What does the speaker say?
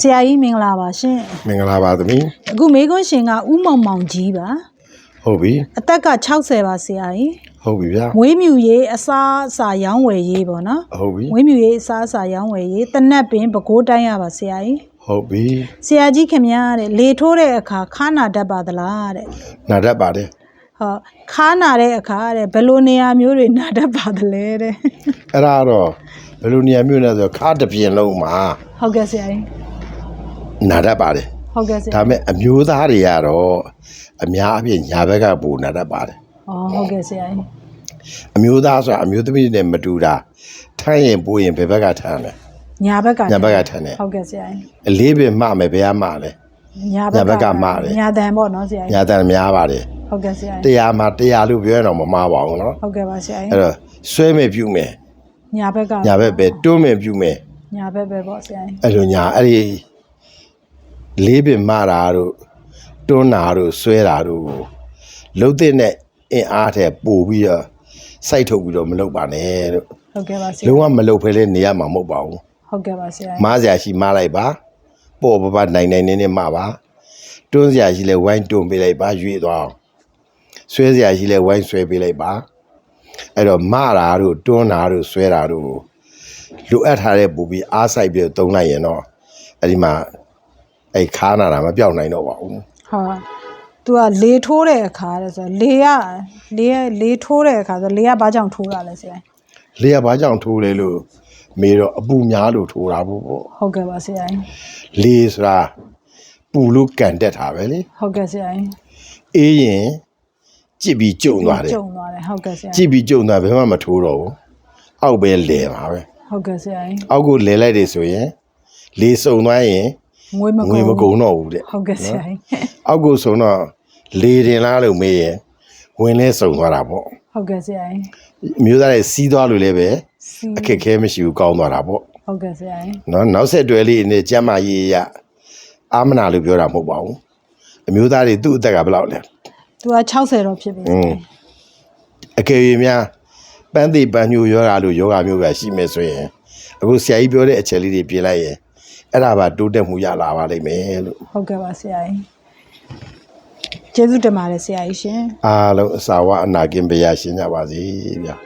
ဆရာကြီးမင်္ဂလာပါရှင်မင်္ဂလာပါသမီးအခုမေကွန်းရှင်ကဥမောင်မောင်ကြီးပါဟုတ်ပြီအသက်က60ပါဆရာကြီးဟုတ်ပြီဗျာမွေးမြူရေးအစားအစာရောင်းဝယ်ရေးပေါ့နော်ဟုတ်ပြီမွေးမြူရေးအစားအစာရောင်းဝယ်ရေးတနက်ပင်ပဲခူးတိုင်းရပါဆရာကြီးဟုတ်ပြီဆရာကြီးခင်ဗျားတဲ့လေထိုးတဲ့အခါခါနာတတ်ပါသလားတဲ့နာတတ်ပါတယ်ဟောခါနာတဲ့အခါတဲ့ဘယ်လိုနေရာမျိုးတွေနာတတ်ပါသလဲတဲ့အဲ့ဒါတော့ဘယ်လိုနေရာမျိုးလဲဆိုတော့ခါတစ်ပြင်လုံးမှာဟုတ်ကဲ့ဆရာကြီး နာတတ်ပါတယ်ဟုတ်ကဲ့ဆရာဒါပေမဲ့အမျိုးသားတွေကတော့အများအပြည့်ညာဘက်ကပူနာတတ်ပါတယ်ဩဟုတ်ကဲ့ဆရာကြီးအမျိုးသားဆိုတာအမျိုးသမီးတွေနဲ့မတူတာထမ်းရင်ပူရင်ဘယ်ဘက်ကထမ်းလဲညာဘက်ကညာဘက်ကထမ်းတယ်ဟုတ်ကဲ့ဆရာကြီးအလေးပင်မှမယ်ဘယ်ကမှလဲညာညာဘက်ကမှားတယ်ညာတန်ပေါ့နော်ဆရာကြီးညာတန်များပါတယ်ဟုတ်ကဲ့ဆရာတကြီးရာမှာတရာလို့ပြောရင်တော့မမှားပါဘူးနော်ဟုတ်ကဲ့ပါဆရာကြီးအဲ့တော့ဆွဲမယ်ပြုမယ်ညာဘက်ကညာဘက်ပဲတွန်းမယ်ပြုမယ်ညာဘက်ပဲပေါ့ဆရာကြီးအဲ့လိုညာအဲ့ဒီ လေးပင်မတာတို့တွန်းတာတို့ဆွဲတာတို့ကိုလှုပ်တဲ့အင်အားထဲပို့ပြီးတော့စိုက်ထုတ်ပြီးတော့မလုပ်ပါနဲ့လို့ဟုတ်ကဲ့ပါဆရာလုံးဝမလုပ်ဖဲလဲနေရမှာမဟုတ်ပါဘူးဟုတ်ကဲ့ပါဆရာကြီးမားစရာရှိမားလိုက်ပါပေါ့ပပနိုင်နိုင်နေနေမှာပါတွန်းစရာရှိလဲဝိုင်းတွန်းပေးလိုက်ပါရွေ့သွားအောင်ဆွဲစရာရှိလဲဝိုင်းဆွဲပေးလိုက်ပါအဲ့တော့မတာတို့တွန်းတာတို့ဆွဲတာတို့ကိုလိုအပ်ထားတဲ့ပူပြီးအားစိုက်ပြီးတော့သုံးလိုက်ရင်တော့အဲ့ဒီမှာ အဲ့ခါနာတာမပြောက်နိုင်တော့ပါဘူးဟာသူကလေထိုးတဲ့အခါတဲ့ဆိုတော့လေကလေကလေထိုးတဲ့အခါဆိုတော့လေကဘာကြောင့်ထိုးတာလဲဆရာကြီးလေကဘာကြောင့်ထိုးလဲလို့မေတော့အပူများလို့ထိုးတာပေါ့ပေါ့ဟုတ်ကဲ့ပါဆရာကြီးလေဆိုတာပူလို့ကန်တက်တာပဲလေဟုတ်ကဲ့ဆရာကြီးအေးရင်ကြစ်ပြီးကျုံသွားတယ်ကြုံသွားတယ်ဟုတ်ကဲ့ဆရာကြည့်ပြီးကြုံတာဘယ်မှမထိုးတော့ဘူးအောက်ပဲလဲမှာပဲဟုတ်ကဲ့ဆရာကြီးအောက်ကိုလဲလိုက်တယ်ဆိုရင်လေစုံသွားရင် ငွေမငွေကုန်မကုန်တော့ဘူးတဲ့ဟုတ်ကဲ့ဆရာကြီးအောက်ကိုစုံတော့လေတင်လားလို့မေးရင်ဝင်လဲစုံသွားတာပေါ့ဟုတ်ကဲ့ဆရာကြီးအမျိုးသားတွေစီးသွားလို့လည်းပဲစီးအခက်အခဲမရှိဘူးကောင်းသွားတာပေါ့ဟုတ်ကဲ့ဆရာကြီးနော်နောက်ဆက်တွဲလေးနဲ့ကျမ်းမာရေးရအာမနာလို့ပြောတာမဟုတ်ပါဘူးအမျိုးသားတွေသူ့အသက်ကဘယ်လောက်လဲသူက60တော့ဖြစ်ပြီဆရာကြီးအကယ်၍များပန်းသေးပန်းညိုယောဂါလို့ယောဂါမျိုးပဲရှိမယ်ဆိုရင်အခုဆရာကြီးပြောတဲ့အချက်လေးတွေပြင်လိုက်ရင် အဲ့ဒါပါတိုးတက်မှုရလာပါလိမ့်မယ်လို့ဟုတ်ကဲ့ပါဆရာကြီးကျေးဇူးတင်ပါတယ်ဆရာကြီးရှင် အားလုံးအစာဝအနာကင်းပါရရှင်ကြပါစေဗျာ